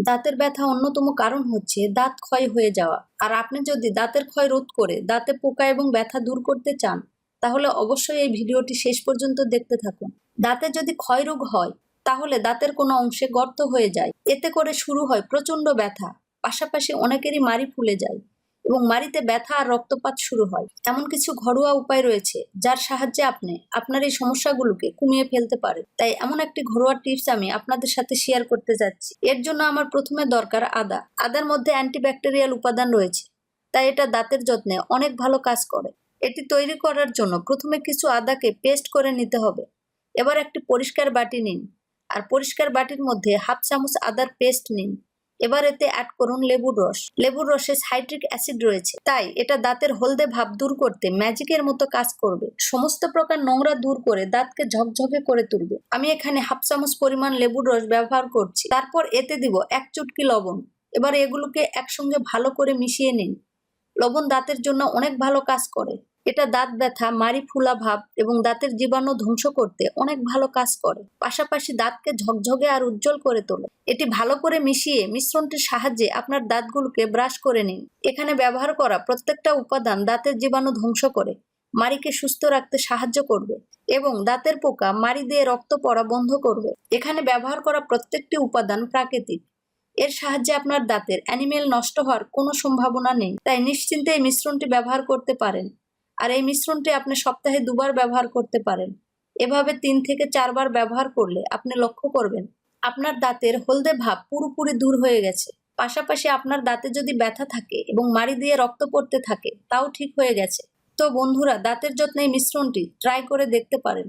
দাঁতের ব্যথা অন্যতম কারণ হচ্ছে দাঁত ক্ষয় হয়ে যাওয়া। আর আপনি যদি দাঁতের ক্ষয় রোধ করে দাঁতে পোকা এবং ব্যথা দূর করতে চান, তাহলে অবশ্যই এই ভিডিওটি শেষ পর্যন্ত দেখতে থাকুন। দাঁতে যদি ক্ষয় রোগ হয়, তাহলে দাঁতের কোনো অংশে গর্ত হয়ে যায়। এতে করে শুরু হয় প্রচণ্ড ব্যথা। পাশাপাশি অনেকেরই মারি ফুলে যায়। এবং মাড়িতে ব্যথা আর রক্তপাত শুরু হয়। এমন কিছু ঘরোয়া উপায় রয়েছে যার সাহায্যে আপনি আপনার এই সমস্যাগুলোকে কমিয়ে ফেলতে পারেন। তাই এমন একটি ঘরোয়া টিপস আমি আপনাদের সাথে শেয়ার করতে যাচ্ছি। এর জন্য আমার প্রথমে দরকার আদা। আদার মধ্যে অ্যান্টিব্যাকটেরিয়াল উপাদান রয়েছে। তাই এটা দাঁতের যত্নে অনেক ভালো কাজ করে। এটি তৈরি করার জন্য প্রথমে কিছু আদাকে পেস্ট করে নিতে হবে। এবার একটি পরিষ্কার বাটি নিন। আর পরিষ্কার বাটির মধ্যে হাফ চামচ আদার পেস্ট নিন। এবার এতে অ্যাড করুন লেবুর রস। লেবুর রসে সাইট্রিক অ্যাসিড রয়েছে। তাই এটা দাঁতের হলদে ভাব দূর করতে ম্যাজিকের মতো কাজ করবে। সমস্ত প্রকার নোংরা দূর করে দাঁতকে ঝকঝকে করে তুলবে। আমি এখানে হাফ চামচ পরিমাণ লেবুর রস ব্যবহার করছি। তারপর এতে দিব এক চুটকি লবণ। এবার এগুলোকে একসঙ্গে ভালো করে মিশিয়ে নিন। লবণ দাঁতের জন্য অনেক ভালো কাজ করে। এটা দাঁত ব্যথা মারি ফুলা ভাব এবং দাঁতের জীবাণু ধ্বংস করতে অনেক ভালো কাজ করে। পাশাপাশি দাঁতকে ঝকঝকে আর উজ্জ্বল করে তোলে। এটি ভালো করে মিশিয়ে মিশ্রণটির সাহায্যে আপনার দাঁতগুলোকে ব্রাশ করে নিন। এখানে ব্যবহার করা প্রত্যেকটা উপাদান দাঁতের জীবাণু ধ্বংস করে, মাড়িকে সুস্থ রাখতে সাহায্য করবে এবং দাঁতের পোকা, মাড়ি দিয়ে রক্ত পড়া বন্ধ করবে। এখানে ব্যবহার করা প্রত্যেকটি উপাদান প্রাকৃতিক। এর সাহায্যে আপনার দাঁতের অ্যানিমেল নষ্ট হওয়ার কোনো সম্ভাবনা নেই, তাই নিশ্চিন্তে এই মিশ্রণটি ব্যবহার করতে পারেন। আর এই মিশ্রণটি আপনি সপ্তাহে দুবার ব্যবহার করতে পারেন। এভাবে তিন থেকে চারবার ব্যবহার করলে আপনি লক্ষ্য করবেন, আপনার দাঁতের হলদে ভাব পুরোপুরি দূর হয়ে গেছে। পাশাপাশি আপনার দাঁতে যদি ব্যথা থাকে এবং মাড়ি দিয়ে রক্ত পড়তে থাকে, তাও ঠিক হয়ে গেছে। তো বন্ধুরা, দাঁতের যত্নে এই মিশ্রণটি ট্রাই করে দেখতে পারেন।